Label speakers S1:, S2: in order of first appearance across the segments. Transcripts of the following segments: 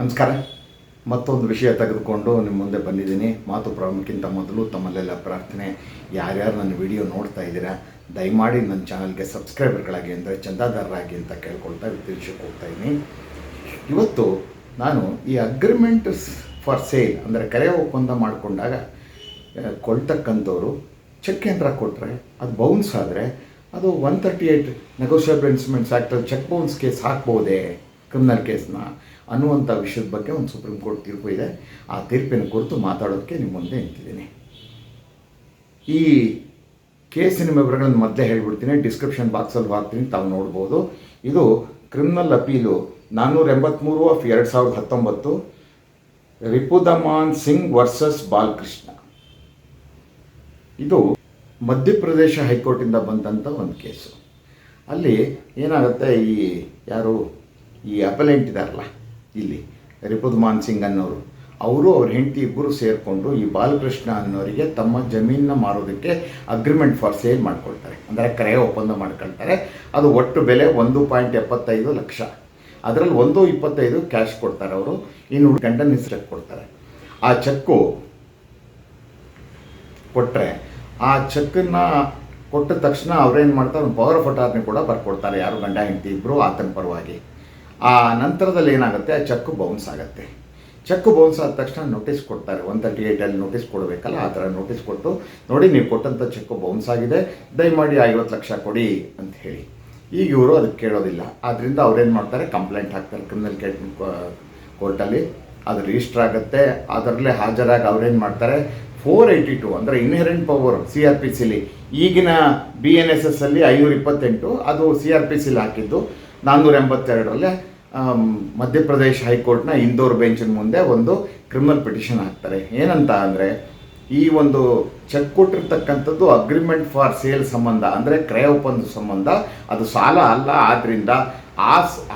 S1: ನಮಸ್ಕಾರ. ಮತ್ತೊಂದು ವಿಷಯ ತೆಗೆದುಕೊಂಡು ನಿಮ್ಮ ಮುಂದೆ ಬಂದಿದ್ದೀನಿ. ಮಾತು ಪ್ರಾರಂಭಕ್ಕಿಂತ ಮೊದಲು ತಮ್ಮಲ್ಲೆಲ್ಲ ಪ್ರಾರ್ಥನೆ. ಯಾರ್ಯಾರು ನನ್ನ ವಿಡಿಯೋ ನೋಡ್ತಾ ಇದ್ದೀರಾ, ದಯಮಾಡಿ ನನ್ನ ಚಾನಲ್ಗೆ ಸಬ್ಸ್ಕ್ರೈಬರ್ಗಳಾಗಿ ಅಂದರೆ ಚಂದಾದಾರರಾಗಿ ಅಂತ ಕೇಳ್ಕೊಳ್ತಾ ತಿಳಿಸಕ್ಕೆ ಹೋಗ್ತಾ ಇದ್ದೀನಿ. ಇವತ್ತು ನಾನು ಈ ಅಗ್ರಿಮೆಂಟ್ ಫಾರ್ ಸೇಲ್ ಅಂದರೆ ಕರೆ ಒಪ್ಪಂದ ಮಾಡಿಕೊಂಡಾಗ ಕೊಳ್ತಕ್ಕಂಥವ್ರು ಚೆಕ್ ಏನಾರ ಕೊಟ್ಟರೆ ಅದು ಬೌನ್ಸ್ ಆದರೆ ಅದು one thirty eight negotiable instruments actually cheque bounce case ಹಾಕ್ಬೋದೇ? Criminal ಕೇಸ್ನ ಅನ್ನುವಂಥ ವಿಷಯದ ಬಗ್ಗೆ ಒಂದು ಸುಪ್ರೀಂ ಕೋರ್ಟ್ ತೀರ್ಪು ಇದೆ. ಆ ತೀರ್ಪಿನ ಕುರಿತು ಮಾತಾಡೋದಕ್ಕೆ ನಿಮ್ಮ ಮುಂದೆ ನಿಂತಿದ್ದೀನಿ. ಈ ಕೇಸಿನ ವಿವರಗಳನ್ನು ಮೊದಲೇ ಹೇಳ್ಬಿಡ್ತೀನಿ. ಡಿಸ್ಕ್ರಿಪ್ಷನ್ ಬಾಕ್ಸಲ್ಲಿ ಹಾಕ್ತೀನಿ, ತಾವು ನೋಡ್ಬೋದು. ಇದು ಕ್ರಿಮಿನಲ್ ಅಪೀಲು ನಾನ್ನೂರ ಎಂಬತ್ತ್ಮೂರು ಆಫ್ ಎರಡು ಸಾವಿರದ ಹತ್ತೊಂಬತ್ತು ರಿಪುದಮಾನ್ ಸಿಂಗ್ ವರ್ಸಸ್ ಬಾಲಕೃಷ್ಣ. ಇದು ಮಧ್ಯಪ್ರದೇಶ ಹೈಕೋರ್ಟಿಂದ ಬಂದಂಥ ಒಂದು ಕೇಸು. ಅಲ್ಲಿ ಏನಾಗುತ್ತೆ, ಈ ಯಾರು ಈ ಅಪಲೆಂಟ್ ಇದಾರಲ್ಲ ಇಲ್ಲಿ ರಿಪುದ್ಮಾನ್ ಸಿಂಗ್ ಅನ್ನೋರು. ಅವರು ಅವ್ರ ಹೆಂಡತಿ ಇಬ್ಬರು ಸೇರಿಕೊಂಡು ಈ ಬಾಲಕೃಷ್ಣ ಅನ್ನೋರಿಗೆ ತಮ್ಮ ಜಮೀನನ್ನ ಮಾರೋದಕ್ಕೆ ಅಗ್ರಿಮೆಂಟ್ ಫಾರ್ ಸೇಲ್ ಮಾಡ್ಕೊಳ್ತಾರೆ. ಅಂದರೆ ಕ್ರಯ ಒಪ್ಪಂದ ಮಾಡ್ಕೊಳ್ತಾರೆ. ಅದು ಒಟ್ಟು ಬೆಲೆ ಒಂದು ಪಾಯಿಂಟ್ ಎಪ್ಪತ್ತೈದು ಲಕ್ಷ. ಅದರಲ್ಲಿ ಒಂದು ಇಪ್ಪತ್ತೈದು ಕ್ಯಾಶ್ ಕೊಡ್ತಾರೆ ಅವರು. ಇನ್ನು ಗಂಡನ ಚೆಕ್ ಕೊಡ್ತಾರೆ. ಆ ಚೆಕ್ಕು ಕೊಟ್ಟರೆ ಆ ಚೆಕ್ಕನ್ನು ಕೊಟ್ಟ ತಕ್ಷಣ ಅವ್ರೇನು ಮಾಡ್ತಾರೆ ಪವರ್ ಆಫ್ ಅಟಾರ್ನಿ ಕೂಡ ಬರ್ಕೊಡ್ತಾರೆ. ಯಾರು ಗಂಡ, ಹೆಂಡತಿ ಇಬ್ಬರು ಆತನ ಪರವಾಗಿ. ಆ ನಂತರದಲ್ಲಿ ಏನಾಗುತ್ತೆ? ಆ ಚೆಕ್ ಬೌನ್ಸ್ ಆಗುತ್ತೆ. ಚೆಕ್ ಬೌನ್ಸ್ ಆದ ತಕ್ಷಣ ನೋಟಿಸ್ ಕೊಡ್ತಾರೆ. ಒನ್ ತರ್ಟಿ ಏಯ್ಟಲ್ಲಿ ನೋಟಿಸ್ ಕೊಡಬೇಕಲ್ಲ? ಆ ಥರ ನೋಟಿಸ್ ಕೊಟ್ಟು ನೋಡಿ ನೀವು ಕೊಟ್ಟಂಥ ಚೆಕ್ ಬೌನ್ಸ್ ಆಗಿದೆ. ದಯಮಾಡಿ ಐವತ್ತು ಲಕ್ಷ ಕೊಡಿ ಅಂತ ಹೇಳಿ. ಈಗ ಇವರು ಅದಕ್ಕೆ ಕೇಳೋದಿಲ್ಲ. ಆದ್ದರಿಂದ ಅವ್ರೇನು ಮಾಡ್ತಾರೆ? ಕಂಪ್ಲೇಂಟ್ ಹಾಕ್ತಾರೆ ಕ್ರಿಮಿನಲ್ ಕೇಟ್ ಕೋರ್ಟಲ್ಲಿ ಅದು ರಿಜಿಸ್ಟರ್ ಆಗುತ್ತೆ. ಅದರಲ್ಲೇ ಹಾಜರಾಗಿ ಅವ್ರೇನು ಮಾಡ್ತಾರೆ? ಫೋರ್ ಏಯ್ಟಿ ಟು ಅಂದರೆ inherent power C R P ಸಿಲಿ ಈಗಿನ ಬಿ ಎನ್ ಎಸ್ ಎಸ್ ಅಲ್ಲಿ ಐನೂರ ಇಪ್ಪತ್ತೆಂಟು, ಅದು ಸಿ ಆರ್ ಪಿ ಸಿಲಿ ಹಾಕಿದ್ದು. ನಾನ್ನೂರ ಎಂಬತ್ತೆರಡರಲ್ಲೇ ಮಧ್ಯಪ್ರದೇಶ ಹೈಕೋರ್ಟ್ನ ಇಂದೋರ್ ಬೆಂಚಿನ ಮುಂದೆ ಒಂದು ಕ್ರಿಮಿನಲ್ ಪಿಟಿಷನ್ ಹಾಕ್ತಾರೆ. ಏನಂತ ಅಂದರೆ, ಈ ಒಂದು ಚೆಕ್ ಕೊಟ್ಟಿರ್ತಕ್ಕಂಥದ್ದು ಅಗ್ರಿಮೆಂಟ್ ಫಾರ್ ಸೇಲ್ ಸಂಬಂಧ, ಅಂದರೆ ಕ್ರಯ ಒಪ್ಪಂದ ಸಂಬಂಧ, ಅದು ಸಾಲ ಅಲ್ಲ ಆದ್ದರಿಂದ ಆ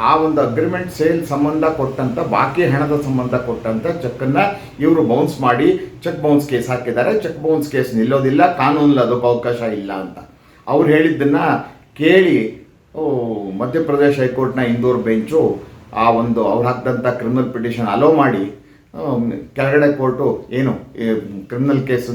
S1: ಆ ಒಂದು ಅಗ್ರಿಮೆಂಟ್ ಸೇಲ್ ಸಂಬಂಧ ಕೊಟ್ಟಂಥ ಬಾಕಿ ಹಣದ ಸಂಬಂಧ ಕೊಟ್ಟಂಥ ಚೆಕ್ಕನ್ನು ಇವರು ಬೌನ್ಸ್ ಮಾಡಿ ಚೆಕ್ ಬೌನ್ಸ್ ಕೇಸ್ ಹಾಕಿದ್ದಾರೆ. ಚೆಕ್ ಬೌನ್ಸ್ ಕೇಸ್ ನಿಲ್ಲೋದಿಲ್ಲ ಕಾನೂನಲ್ಲಿ ಅದಕ್ಕೆ ಅವಕಾಶ ಇಲ್ಲ ಅಂತ. ಅವ್ರು ಹೇಳಿದ್ದನ್ನು ಕೇಳಿ ಮಧ್ಯಪ್ರದೇಶ ಹೈಕೋರ್ಟ್ನ ಇಂದೋರ್ ಬೆಂಚು ಆ ಒಂದು ಅವ್ರು ಹಾಕಿದಂಥ ಕ್ರಿಮಿನಲ್ ಪಿಟಿಷನ್ ಅಲೋ ಮಾಡಿ ಕೆಳಗಡೆ ಕೋರ್ಟು ಏನು ಕ್ರಿಮಿನಲ್ ಕೇಸ್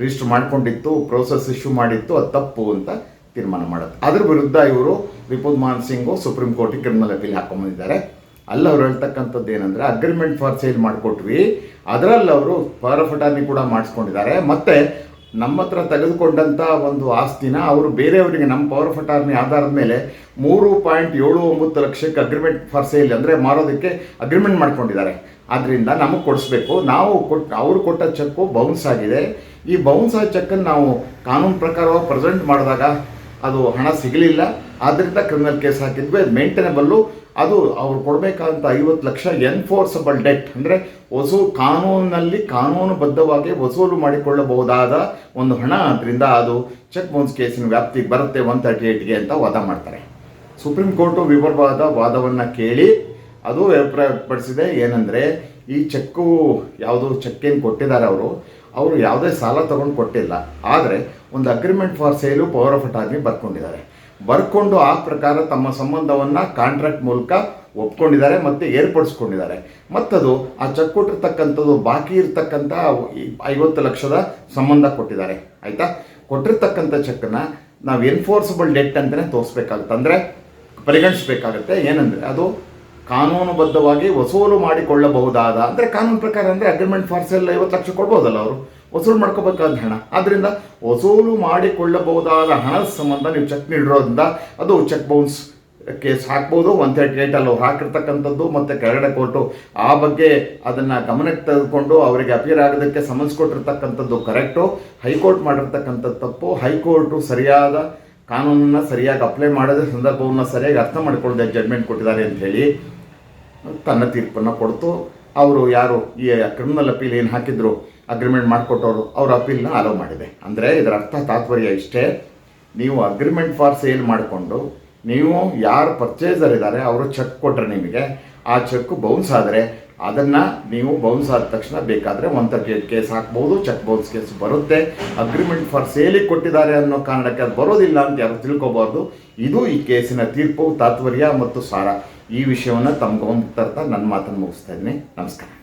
S1: ರಿಜಿಸ್ಟರ್ ಮಾಡ್ಕೊಂಡಿತ್ತು ಪ್ರೋಸೆಸ್ ಇಶ್ಯೂ ಮಾಡಿತ್ತು, ಅದು ತಪ್ಪು ಅಂತ ತೀರ್ಮಾನ ಮಾಡುತ್ತೆ. ಅದ್ರ ವಿರುದ್ಧ ಇವರು ರಿಪುದ್ ಮಾನ್ ಸಿಂಗು ಸುಪ್ರೀಂ ಕೋರ್ಟಿಗೆ ಕ್ರಿಮಿನಲ್ ಅಪೀಲ್ ಹಾಕೊಂಬಂದಿದ್ದಾರೆ ಅಲ್ಲಿ ಅವ್ರು ಹೇಳ್ತಕ್ಕಂಥದ್ದು ಏನಂದರೆ ಅಗ್ರಿಮೆಂಟ್ ಫಾರ್ ಸೇಲ್ ಮಾಡಿಕೊಟ್ವಿ. ಅದರಲ್ಲಿ ಅವರು ಅಟಾರ್ನಿ ಕೂಡ ಮಾಡಿಸ್ಕೊಂಡಿದ್ದಾರೆ. ಮತ್ತು ನಮ್ಮ ಹತ್ರ ತೆಗೆದುಕೊಂಡಂಥ ಒಂದು ಆಸ್ತಿನ ಅವರು ಬೇರೆಯವರಿಗೆ, ನಮ್ಮ ಪವರ್ ಆಫ್ ಆಧಾರದ ಮೇಲೆ ಮೂರು ಪಾಯಿಂಟ್ ಏಳು ಒಂಬತ್ತು ಲಕ್ಷಕ್ಕೆ ಅಗ್ರಿಮೆಂಟ್ ಫಾರ್ ಸೇಲ್ ಅಂದರೆ ಮಾರೋದಕ್ಕೆ ಅಗ್ರಿಮೆಂಟ್ ಮಾಡ್ಕೊಂಡಿದ್ದಾರೆ. ಆದ್ದರಿಂದ ನಮಗೆ ಕೊಡಿಸ್ಬೇಕು. ನಾವು ಕೊಟ್ಟು ಅವರು ಕೊಟ್ಟ ಚೆಕ್ಕು ಬೌನ್ಸ್ ಆಗಿದೆ. ಈ ಬೌನ್ಸ್ ಆದ ಚೆಕ್ಕನ್ನು ನಾವು ಕಾನೂನು ಪ್ರಕಾರವಾಗಿ ಪ್ರೆಸೆಂಟ್ ಮಾಡಿದಾಗ ಅದು ಹಣ ಸಿಗಲಿಲ್ಲ. ಆದ್ದರಿಂದ ಕ್ರಿಮಿನಲ್ ಕೇಸ್ ಹಾಕಿದ್ವಿ, ಅದು ಮೇಂಟೆನಬಲ್ಲು ಅದು ಅವ್ರು ಕೊಡಬೇಕಾದಂಥ ಐವತ್ತು ಲಕ್ಷ ಎನ್ಫೋರ್ಸಬಲ್ ಡೆಟ್ ಅಂದರೆ ವಸೂ ಕಾನೂನಿನಲ್ಲಿ ಕಾನೂನುಬದ್ಧವಾಗಿ ವಸೂಲು ಮಾಡಿಕೊಳ್ಳಬಹುದಾದ ಒಂದು ಹಣ. ಅದರಿಂದ ಅದು ಚೆಕ್ ಬೌನ್ಸ್ ಕೇಸಿನ ವ್ಯಾಪ್ತಿಗೆ ಬರುತ್ತೆ ಒನ್ ತರ್ಟಿ ಅಂತ ವಾದ ಮಾಡ್ತಾರೆ. ಸುಪ್ರೀಂ ಕೋರ್ಟು ವಿವರವಾದ ವಾದವನ್ನು ಕೇಳಿ ಅದು ಅಭಿಪ್ರಾಯಪಡಿಸಿದೆ. ಏನಂದರೆ, ಈ ಚೆಕ್ಕು ಯಾವುದು ಚೆಕ್ ಏನು ಕೊಟ್ಟಿದ್ದಾರೆ ಅವರು ಅವರು ಯಾವುದೇ ಸಾಲ ತಗೊಂಡು ಕೊಟ್ಟಿಲ್ಲ. ಆದರೆ, ಒಂದು agreement for sale power of attorney ಬರ್ಕೊಂಡಿದ್ದಾರೆ. ಬರ್ಕೊಂಡು ಆ ಪ್ರಕಾರ ತಮ್ಮ ಸಂಬಂಧವನ್ನು ಕಾಂಟ್ರಾಕ್ಟ್ ಮೂಲಕ ಒಪ್ಕೊಂಡಿದ್ದಾರೆ ಮತ್ತು ಏರ್ಪಡಿಸ್ಕೊಂಡಿದ್ದಾರೆ. ಮತ್ತದು ಆ ಚೆಕ್ ಕೊಟ್ಟಿರ್ತಕ್ಕಂಥದ್ದು ಬಾಕಿ ಇರ್ತಕ್ಕಂಥ ಐವತ್ತು ಲಕ್ಷದ ಸಂಬಂಧ ಕೊಟ್ಟಿದ್ದಾರೆ. ಆಯಿತಾ? ಕೊಟ್ಟಿರ್ತಕ್ಕಂಥ ಚೆಕ್ಕನ್ನು ನಾವು ಎನ್ಫೋರ್ಸಬಲ್ ಡೆಟ್ ಅಂತಲೇ ತೋರಿಸ್ಬೇಕಾಗುತ್ತೆ. ಅಂದರೆ ಪರಿಗಣಿಸಬೇಕಾಗುತ್ತೆ. ಏನಂದರೆ ಅದು ಕಾನೂನುಬದ್ಧವಾಗಿ ವಸೂಲು ಮಾಡಿಕೊಳ್ಳಬಹುದಾದ, ಅಂದರೆ ಕಾನೂನು ಪ್ರಕಾರ ಅಂದರೆ ಅಗ್ರಿಮೆಂಟ್ ಫಾರ್ ಸೇಲ್ ಐವತ್ತು ಲಕ್ಷ ಕೊಡ್ಬೋದಲ್ಲ ಅವರು? ವಸೂಲು ಮಾಡ್ಕೋಬೇಕಾದ ಹಣ. ಆದ್ದರಿಂದ ವಸೂಲು ಮಾಡಿಕೊಳ್ಳಬಹುದಾದ ಹಣದ ಸಂಬಂಧ ನೀವು ಚೆಕ್ ನೀಡಿರೋದ್ರಿಂದ ಅದು ಚೆಕ್ ಬೌನ್ಸ್ ಕೇಸ್ ಹಾಕ್ಬೋದು ಒನ್ ತರ್ಟಿ ಏಯ್ಟಲ್ಲಿ ಅವ್ರು ಹಾಕಿರ್ತಕ್ಕಂಥದ್ದು ಮತ್ತು ಕೆಳಗಡೆ ಕೋರ್ಟು ಆ ಬಗ್ಗೆ ಅದನ್ನು ಗಮನಕ್ಕೆ ತೆಗೆದುಕೊಂಡು ಅವರಿಗೆ ಅಪೀರ್ ಆಗೋದಕ್ಕೆ ಸಮನ್ಸ್ ಕೊಟ್ಟಿರ್ತಕ್ಕಂಥದ್ದು ಕರೆಕ್ಟು ಹೈಕೋರ್ಟ್ ಮಾಡಿರ್ತಕ್ಕಂಥದ್ದು ತಪ್ಪು. ಹೈಕೋರ್ಟು ಸರಿಯಾದ ಕಾನೂನನ್ನು ಸರಿಯಾಗಿ ಅಪ್ಲೈ ಮಾಡದ ಸಂದರ್ಭವನ್ನು ಸರಿಯಾಗಿ ಅರ್ಥ ಮಾಡಿಕೊಳ್ಳದೆ ಜಡ್ಮೆಂಟ್ ಕೊಟ್ಟಿದ್ದಾರೆ ಅಂತ ಹೇಳಿ ತನ್ನ ತೀರ್ಪನ್ನು ಕೊಡ್ತು. ಅವರು ಯಾರು ಈ ಕ್ರಿಮಿನಲ್ ಅಪೀಲ್ ಏನು ಹಾಕಿದ್ರು? ಅಗ್ರಿಮೆಂಟ್ ಮಾಡಿಕೊಟ್ಟವರು, ಅವ್ರ ಅಪೀಲ್ನ ಅಲೋ ಮಾಡಿದೆ. ಅಂದರೆ ಇದರ ಅರ್ಥ ತಾತ್ಪರ್ಯ ಇಷ್ಟೇ. ನೀವು ಅಗ್ರಿಮೆಂಟ್ ಫಾರ್ ಸೇಲ್ ಮಾಡಿಕೊಂಡು, ನೀವು ಯಾರು ಪರ್ಚೇಸರ್ ಇದ್ದಾರೆ ಅವರು ಚೆಕ್ ಕೊಟ್ಟರೆ ನಿಮಗೆ. ಆ ಚೆಕ್ ಬೌನ್ಸ್ ಆದರೆ, ಅದನ್ನು ನೀವು ಬೌನ್ಸ್ ಆದ ತಕ್ಷಣ ಬೇಕಾದರೆ ಒನ್ ತರ್ಟಿ ಕೇಸ್ ಹಾಕ್ಬೋದು ಚೆಕ್ ಬೌನ್ಸ್ ಕೇಸ್ ಬರುತ್ತೆ. ಅಗ್ರಿಮೆಂಟ್ ಫಾರ್ ಸೇಲಿಗೆ ಕೊಟ್ಟಿದ್ದಾರೆ ಅನ್ನೋ ಕಾರಣಕ್ಕೆ ಅದು ಬರೋದಿಲ್ಲ ಅಂತ ಯಾರು ತಿಳ್ಕೊಬಾರ್ದು. ಇದು ಈ ಕೇಸಿನ ತೀರ್ಪು, ತಾತ್ಪರ್ಯ ಮತ್ತು ಸಾರ. ಈ ವಿಷಯವನ್ನು ತಮ್ಮ ಗಮನಕ್ಕೆ ತರ್ತಾ ನನ್ನ ಮಾತನ್ನು ಮುಗಿಸ್ತಾ ಇದ್ದೀನಿ. ನಮಸ್ಕಾರ.